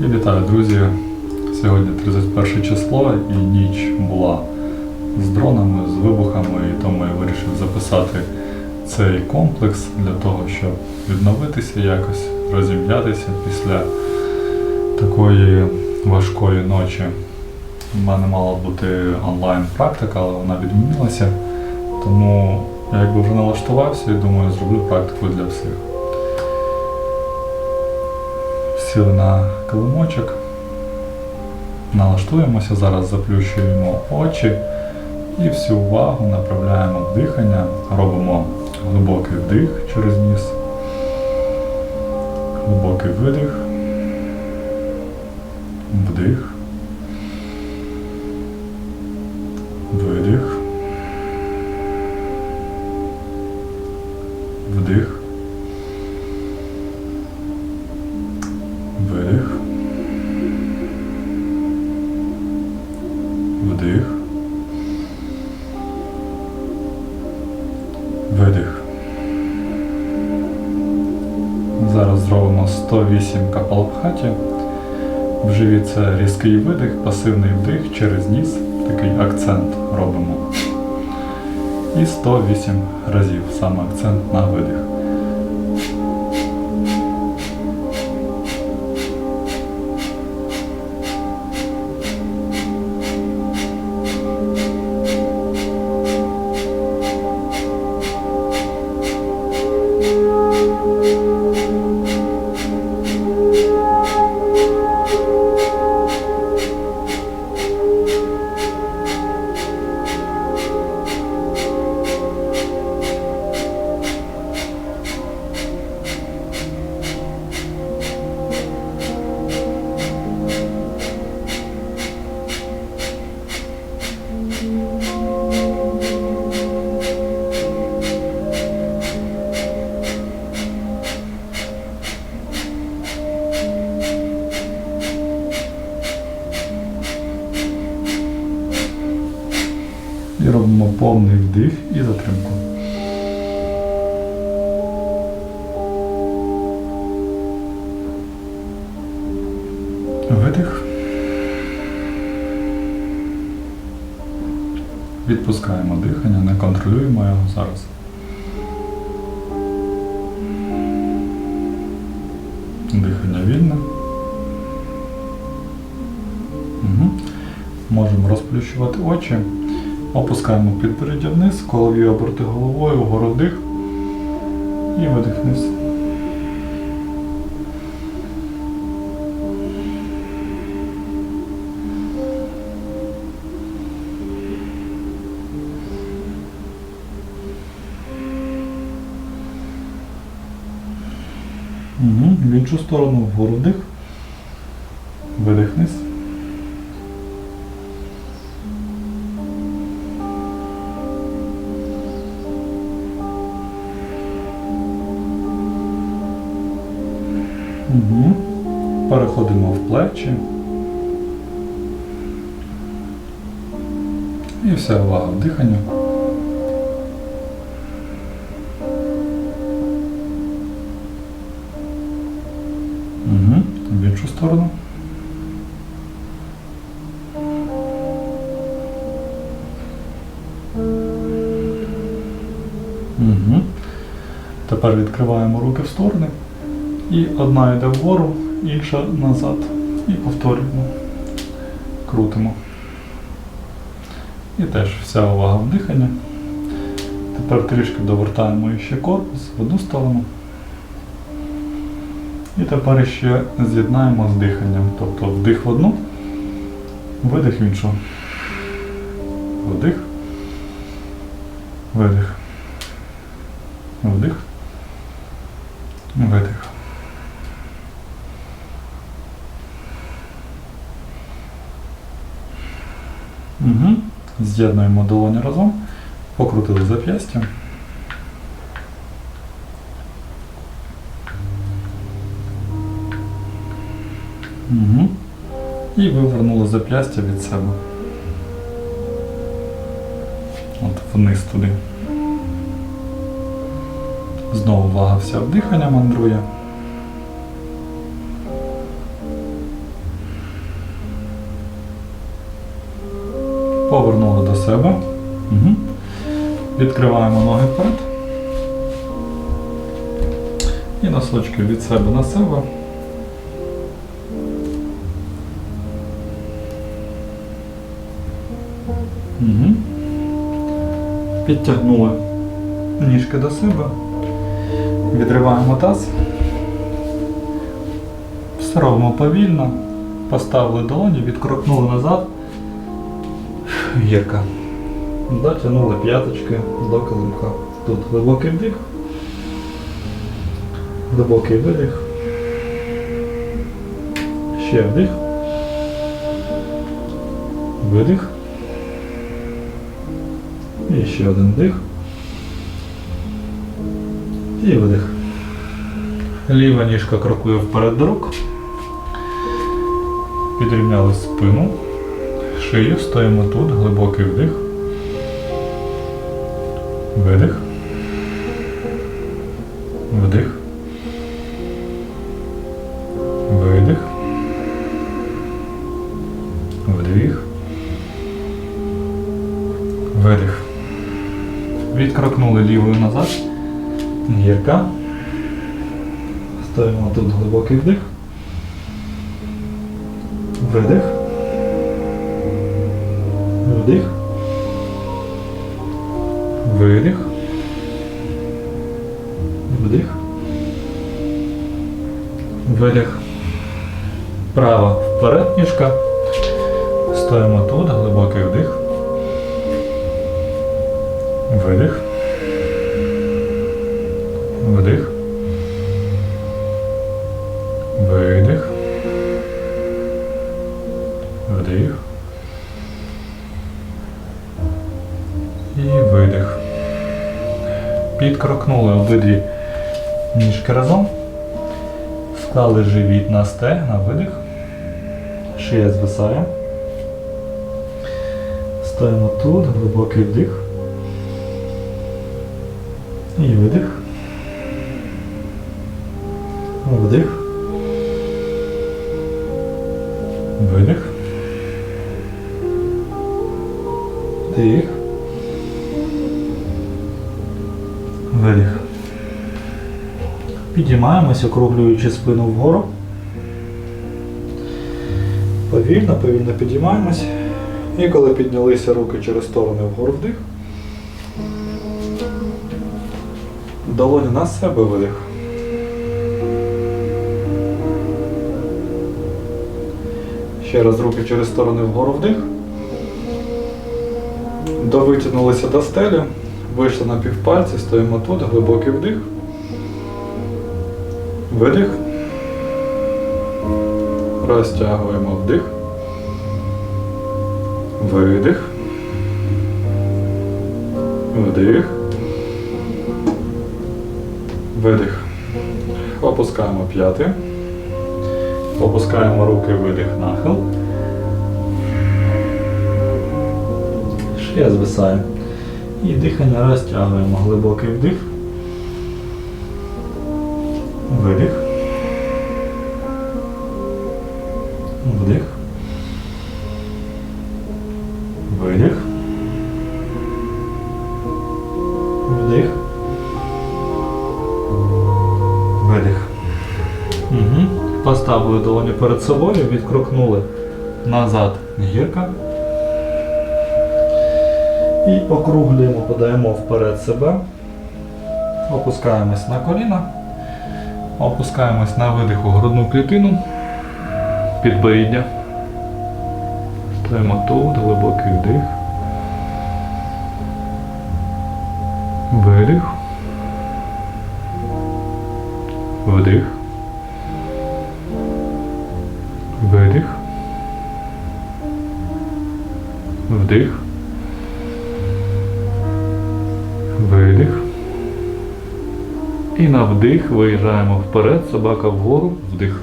І вітаю, друзі! Сьогодні 31 число і ніч була з дронами, з вибухами, і тому я вирішив записати цей комплекс для того, щоб відновитися якось, розім'ятися після такої важкої ночі. У мене мала бути онлайн практика, але вона відмінилася. Тому я якби вже налаштувався і думаю, зроблю практику для всіх. Сіли на килимочок, налаштуємося, зараз заплющуємо очі і всю увагу направляємо в дихання, робимо глибокий вдих через ніс, глибокий видих, вдих, видих, 108 капалбхаті. В живі це різкий видих, пасивний вдих через ніс. Такий акцент робимо. І 108 разів саме акцент на видих. Видих. Відпускаємо дихання, не контролюємо його зараз. Дихання вільне. Угу. Можемо розплющувати очі. Опускаємо підборіддя вниз, голові оберти головою, вгору вдих і видих вниз. Іншу сторону вгору вдих, видих вниз. Угу. Переходимо в плечі. І вся увага в сторону. Угу. Тепер відкриваємо руки в сторони. І одна йде вгору, інша назад. І повторюємо. Крутимо. І теж вся увага в дихання. Тепер трішки довертаємо ще корпус в одну сторону. І тепер ще з'єднаємо з диханням. Тобто вдих в одну, видих в іншу. Вдих. Видих. Вдих. Видих. Угу. З'єднуємо долоні разом, покрутили зап'ястя. Угу. І вивернули зап'ястя від себе. От Вниз туди. Знову увага вся в мандрує. Повернули до себе. Угу. Відкриваємо ноги вперед. І носочки від себе на себе. Підтягнули ніжки до себе. Відриваємо таз. Все робимо повільно. Поставили долоні, відкрокнули назад. Гірка. Дотягнули п'яточки до килимка. Тут глибокий вдих. Глибокий видих. Ще вдих. Видих. І ще один вдих. І видих. Ліва ніжка крокує вперед до рук. Підрівняли спину. Шию, стоїмо тут, глибокий вдих. Видих. Глибокий вдих. Видих. Вдих. Видих. Вдих. Видих. Права вперед ніжка. Стоїмо тут, глибокий вдих. Видих. Підкрокнули обидві ніжки разом. Стали живіт на стегна, видих. Шия звисає. Стоїмо тут, глибокий вдих. І видих. Вдих. Підіймаємось, округлюючи спину вгору. Повільно, повільно підіймаємось. І коли піднялися руки через сторони вгору вдих. Долоні на себе видих. Ще раз руки через сторони вгору вдих. Довитягнулися до стелі. Вийшли на півпальці, стоїмо тут, глибокий вдих. Видих. Розтягуємо вдих. Видих. Вдих. Видих. Опускаємо п'яти. Опускаємо руки, видих, нахил. Шия звисає. І дихання розтягуємо. Глибокий вдих. Поставили долоні перед собою, відкрукнули назад гірка. І округлюємо, подаємо вперед себе. Опускаємось на коліна. Опускаємось на видиху грудну клітину. Підборіддя. Стоїмо тут, глибокий вдих. Виїжджаємо вперед, собака вгору, вдих.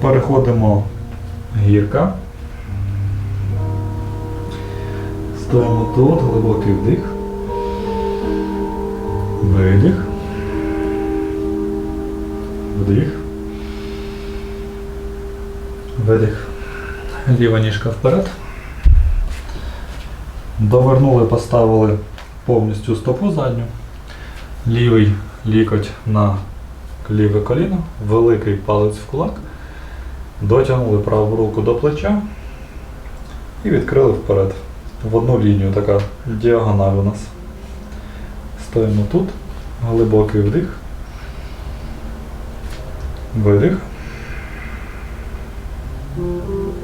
Переходимо гірка. Стоїмо тут, глибокий вдих. Видих. Вдих. Видих. Ліва ніжка вперед. Довернули, поставили повністю стопу задню. Лівий лікоть на ліве коліно, великий палець в кулак. Дотягнули праву руку до плеча і відкрили вперед. В одну лінію така діагональ у нас. Стоїмо тут, глибокий вдих. Видих.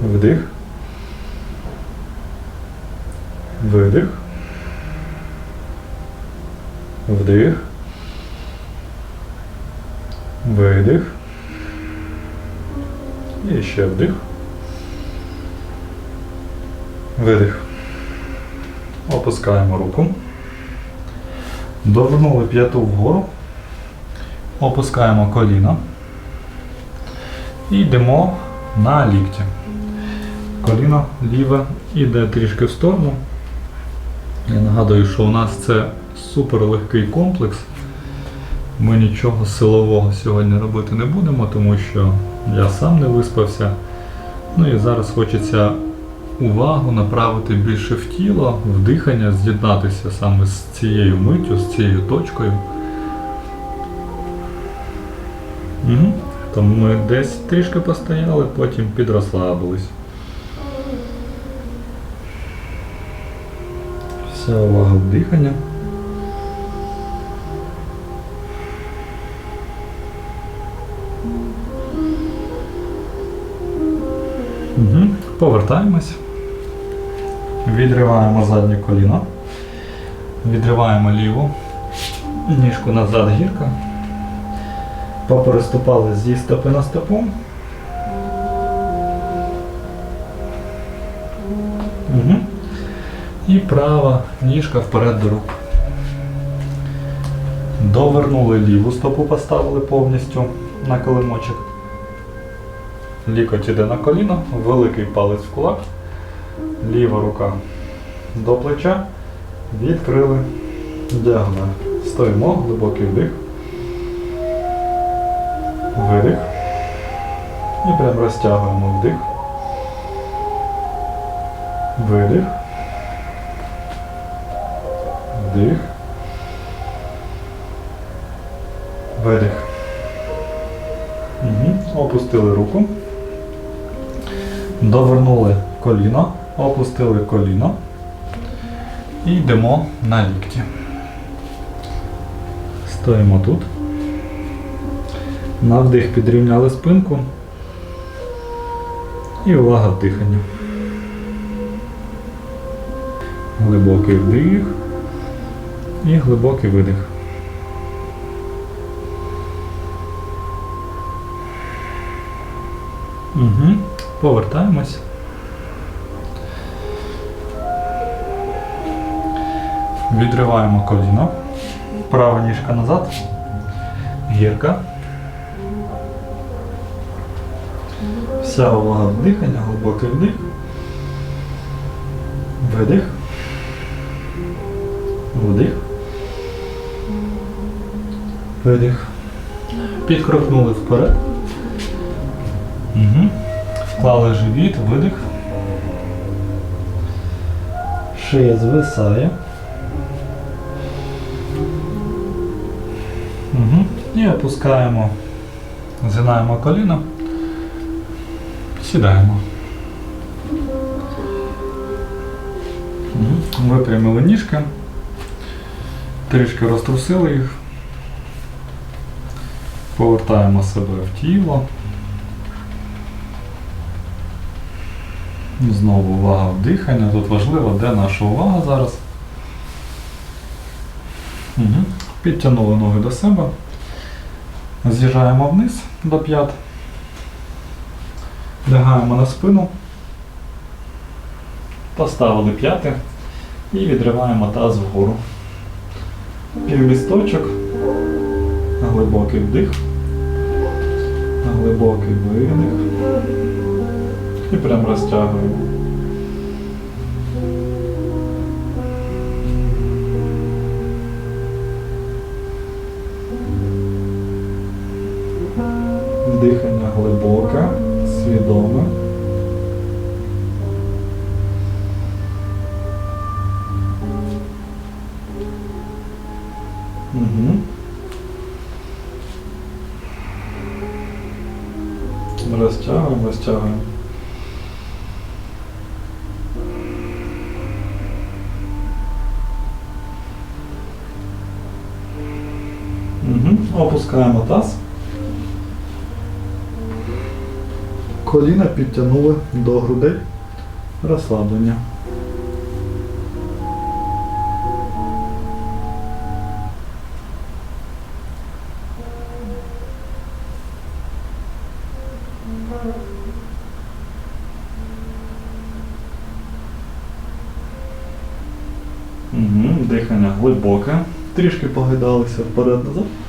Вдих. Видих. Вдих. Видих. І ще вдих. Видих. Опускаємо руку. Довернули п'яту вгору. Опускаємо коліно. І йдемо на лікті. Коліно ліве іде трішки в сторону. Я нагадую, що у нас це супер легкий комплекс. Ми нічого силового сьогодні робити не будемо, тому що я сам не виспався. Ну і зараз хочеться увагу направити більше в тіло, в дихання, з'єднатися саме з цією миттю, з цією точкою. Угу. Тому ми десь трішки постояли, потім підрослабились. Вся увага в дихання. Угу. Повертаємось. Відриваємо заднє коліно. Відриваємо ліву. Ніжку назад гірка. Попереступали зі стопи на стопу. Угу. І права ніжка вперед до рук. Довернули ліву стопу, поставили повністю на колимочок. Лікоть іде на коліно, великий палець в кулак, ліва рука до плеча, відкрили діагональ. Стоїмо, глибокий вдих. Видих. І прям розтягуємо вдих. Видих. Вдих. Видих. Угу. Опустили руку. Довернули коліно, опустили коліно і йдемо на лікті. Стоїмо тут. На вдих підрівняли спинку. І увага в дихання. Глибокий вдих і глибокий видих. Повертаємось. Відриваємо коліно. Права ніжка назад. Гірка. Вся увага в дихання, глибокий вдих. Видих. Вдих. Видих. Підкрокнули вперед. Угу. Вклали живіт, видих. Шия звисає. Угу. І опускаємо, згинаємо коліно. Сідаємо. Угу. Випрямили ніжки. Трішки розтрусили їх. Повертаємо себе в тіло. Знову увага в дихання. Тут важливо, де наша увага зараз. Угу. Підтягнули ноги до себе. З'їжджаємо вниз до п'ят. Лягаємо на спину. Поставили п'яти і відриваємо таз вгору. Півлісточок. Глибокий вдих. Глибокий видих і прям розтягую. Дихання глибоке, свідоме. Угу. Розтягуємо, розтягуємо. Опускаємо таз. Коліна підтягнули до грудей. Розслаблення. Угу. Дихання глибоке. Трішки погидалися вперед-назад. Угу.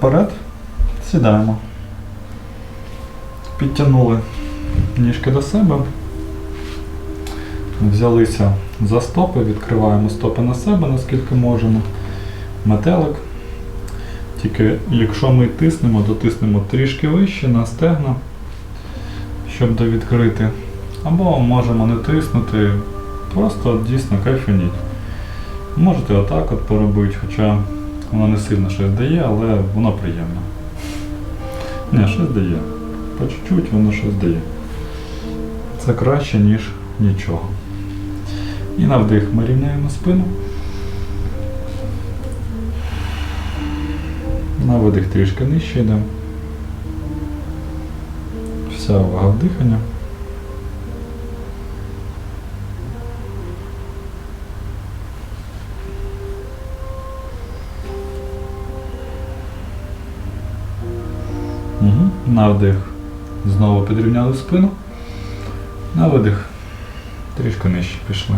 Вперед сідаємо. Підтягнули ніжки до себе. Взялися за стопи, відкриваємо стопи на себе, наскільки можемо. Метелик. Тільки якщо ми тиснемо, то тиснемо трішки вище на стегна, щоб довідкрити. Або можемо не тиснути, просто дійсно кайфаніть. Можете отак от поробити, хоча воно не сильно щось дає, але воно приємно. Ні, щось дає. По чуть-чуть воно щось дає. Це краще, ніж нічого. І на вдих ми рівняємо спину. На видих трішки нижче йдемо. Вся увага дихання. На вдих. Знову підрівняли спину. На видих. Трішки нижче пішли.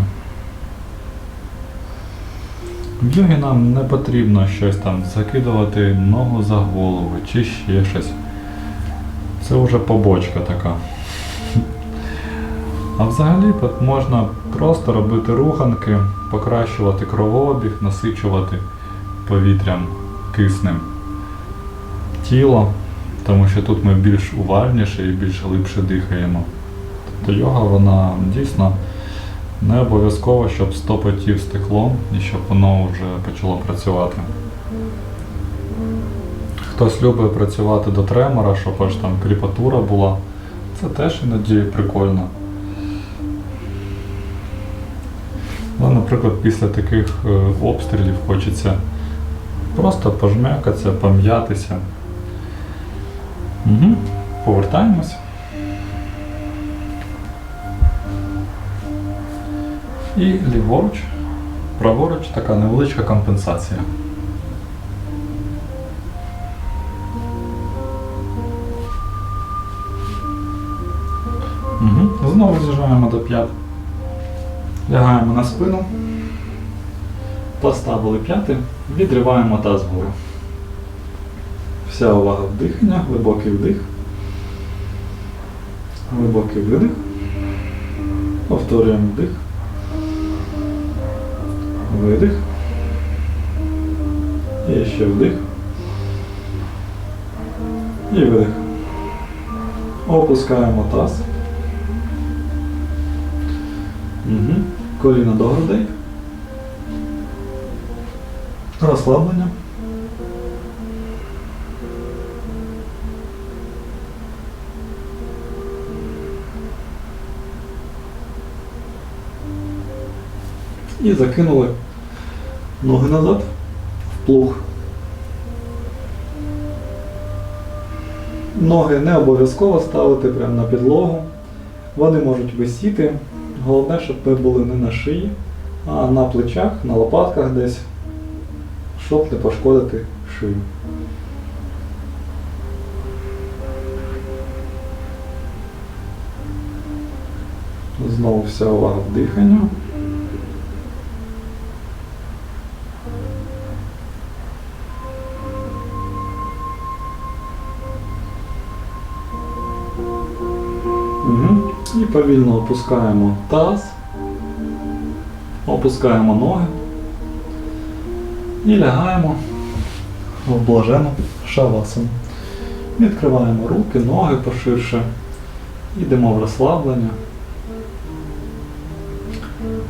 В йогі нам не потрібно щось там закидувати ногу за голову чи ще щось. Це вже побочка така. А взагалі можна просто робити руханки, покращувати кровообіг, насичувати повітрям киснем тіло, тому що тут ми більш уважніше і більш глибше дихаємо. Тобто йога вона дійсно не обов'язково, щоб 100 потів стекло і щоб воно вже почало працювати. Хтось любить працювати до тремора, щоб аж там кріпатура була. Це теж іноді прикольно. Ну, наприклад, після таких е, обстрілів хочеться просто пожмякатися, пом'ятися. Угу. Повертаємось. І ліворуч, праворуч така невеличка компенсація. Угу. Знову з'їжджаємо до п'ят. Лягаємо на спину. Поставили п'яти, відриваємо таз вгору. Вся увага в дихання, глибокий вдих. Глибокий видих. Повторюємо вдих. Видих. І ще вдих. І видих. Опускаємо таз. Угу. Коліна до грудей. Розслаблення. І закинули ноги назад в плуг. Ноги не обов'язково ставити прямо на підлогу. Вони можуть висіти. Головне, щоб ви були не на шиї, а на плечах, на лопатках десь, щоб не пошкодити шию. Знову вся увага в дихання. Повільно опускаємо таз, опускаємо ноги і лягаємо в блажену шавасану. Відкриваємо руки, ноги поширше. Йдемо в розслаблення.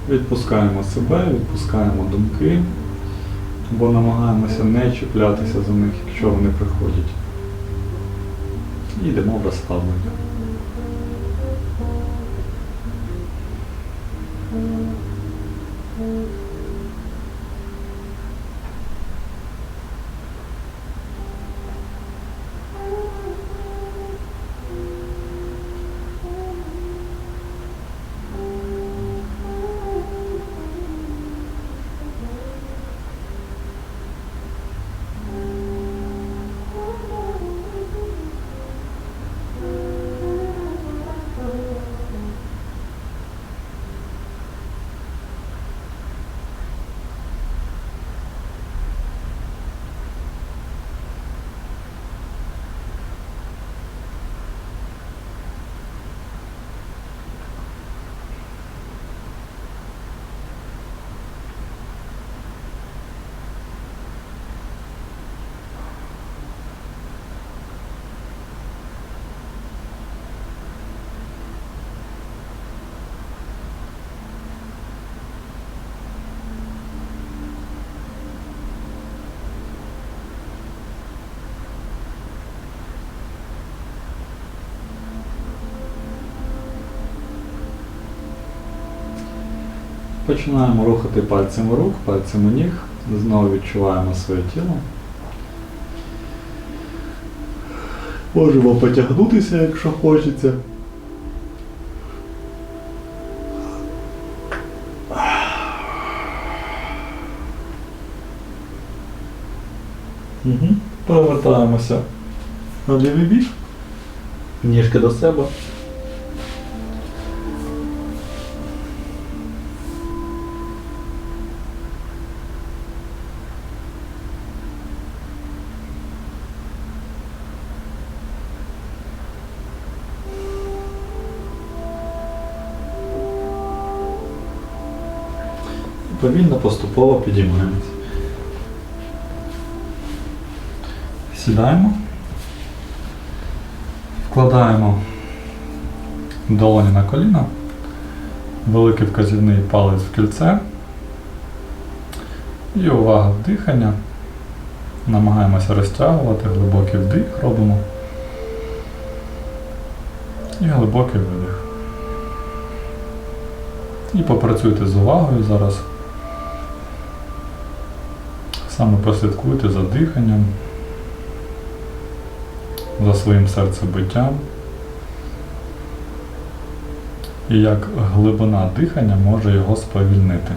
Відпускаємо себе, відпускаємо думки, бо намагаємося не чіплятися за них, якщо вони приходять. І йдемо в розслаблення. Починаємо рухати пальцями рук, пальцями ніг. Знову відчуваємо своє тіло. Можемо потягнутися, якщо хочеться. Угу. Повертаємося на лівий бік. Ніжки до себе. Повільно поступово підіймаємось. Сідаємо. Вкладаємо долоні на коліна, великий вказівний палець в кільце. І увага в дихання. Намагаємося розтягувати, глибокий вдих робимо. І глибокий видих. І попрацюйте з увагою зараз. Саме прослідкуйте за диханням, за своїм серцебиттям. І як глибина дихання може його сповільнити.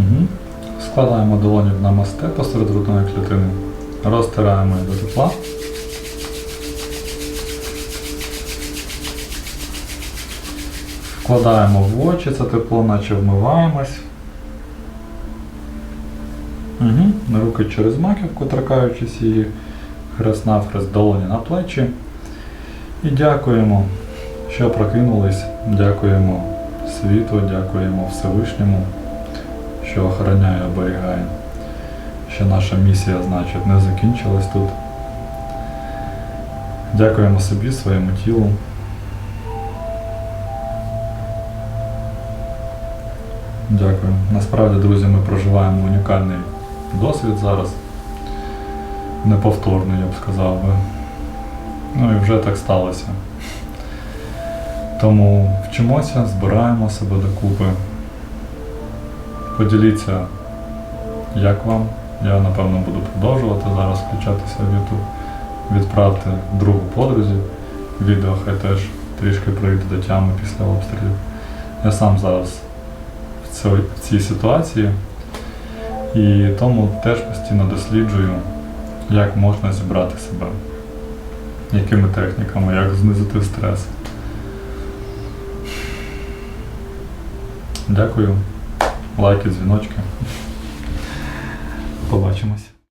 Угу. Складаємо долоні в намасте посеред грудної клітини. Розтираємо її до тепла. Вкладаємо в очі це тепло, наче вмиваємось. Угу. Руки через маківку, торкаючись її хрест навхрест долоні на плечі. І дякуємо, що прокинулись. Дякуємо світу, дякуємо Всевишньому, що охороняє, оберігає. Що наша місія, значить, не закінчилась тут. Дякуємо собі, своєму тілу. Дякую. Насправді, друзі, ми проживаємо унікальний досвід зараз. Неповторний, я б сказав би. Ну і вже так сталося. Тому вчимося, збираємо себе докупи. Поділіться, як вам. Я напевно буду продовжувати зараз включатися в YouTube. Відправте другу подрузі. Відео хай теж трішки прийде до тями після обстрілів. Я сам зараз в цій, ситуації і тому теж постійно досліджую, як можна зібрати себе, якими техніками, як знизити стрес. Дякую. Лайки, дзвіночки. Побачимось.